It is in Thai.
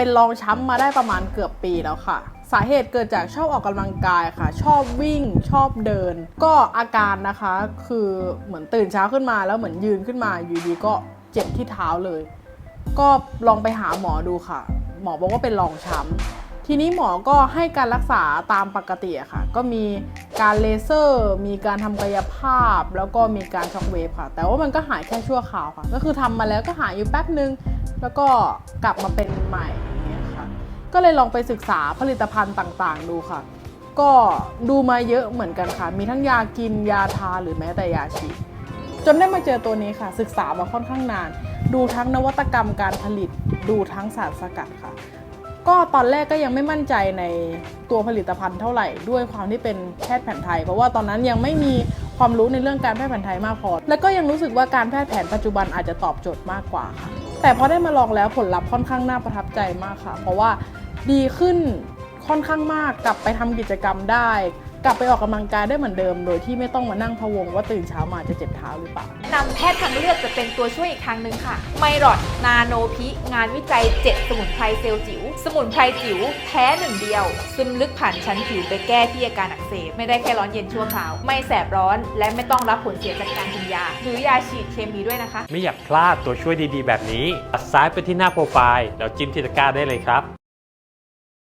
เป็นรองช้ำมาได้ประมาณเกือบปีแล้วค่ะ สาเหตุเกิดจากชอบออกกำลังกายค่ะ ชอบวิ่งชอบเดิน ก็อาการนะคะคือเหมือนตื่นเช้าขึ้นมาแล้วเหมือนยืนขึ้นมาอยู่ดีก็เจ็บที่เท้าเลย ก็ลองไปหาหมอดูค่ะ หมอบอกว่าเป็นรองช้ำทีนี้หมอก็ให้การรักษาตามปกติค่ะ ก็มีการเลเซอร์ มีการทำกายภาพ แล้วก็มีการช็อคเวฟค่ะ แต่ว่ามันก็หายแค่ชั่วคราวค่ะ ก็คือทำมาแล้วก็หายอยู่แป๊บนึง แล้วก็กลับมาเป็นใหม่ ก็เลยลองไปศึกษาผลิตภัณฑ์ต่างๆ ดูค่ะ ก็ดูมาเยอะเหมือนกันค่ะ มีทั้งยากินยาทาหรือแม้แต่ยาฉีดจนได้มาเจอตัวนี้ค่ะ ศึกษามาค่อนข้างนาน ดูทั้งนวัตกรรมการผลิตดูทั้งสารสกัดค่ะ ก็ตอนแรกก็ยังไม่มั่นใจในตัวผลิตภัณฑ์เท่าไหร่ ด้วยความที่เป็นแพทย์แผนไทย เพราะว่าตอนนั้นยังไม่มีความรู้ในเรื่องการแพทย์แผนไทยมากพอ แล้วก็ยังรู้สึกว่าการแพทย์แผนปัจจุบันอาจจะตอบโจทย์มากกว่าค่ะ แต่พอได้มาลองแล้วผลลัพธ์ค่อนข้างน่าประทับใจมากค่ะ เพราะว่า ดีขึ้นค่อนข้างมากกลับไปทำกิจกรรมได้ กลับไปออกกำลังกายได้เหมือนเดิม โดยที่ไม่ต้องมานั่งพะวงว่าตื่นเช้ามาจะเจ็บเท้าหรือเปล่านำแพทย์ทางเลือกจะเป็นตัวช่วยอีกทางหนึ่งค่ะ ไมรอดนาโนพิ งานวิจัย 7 สมุนไพรเซลล์จิ๋ว สมุนไพรจิ๋วแท้หนึ่งเดียว ซึมลึกผ่านชั้นผิวไปแก้ที่อาการอักเสบ ไม่ได้แค่ร้อนเย็นชั่วคราว ไม่แสบร้อน และไม่ต้องรับผลเสียจากการกินยา หรือยาฉีดเคมีด้วยนะคะ ไม่อยากพลาดตัวช่วยดีๆ แบบนี้ตัดซ้ายไปที่หน้าโปรไฟล์แล้วจิ้มที่ตะกร้าได้เลยครับ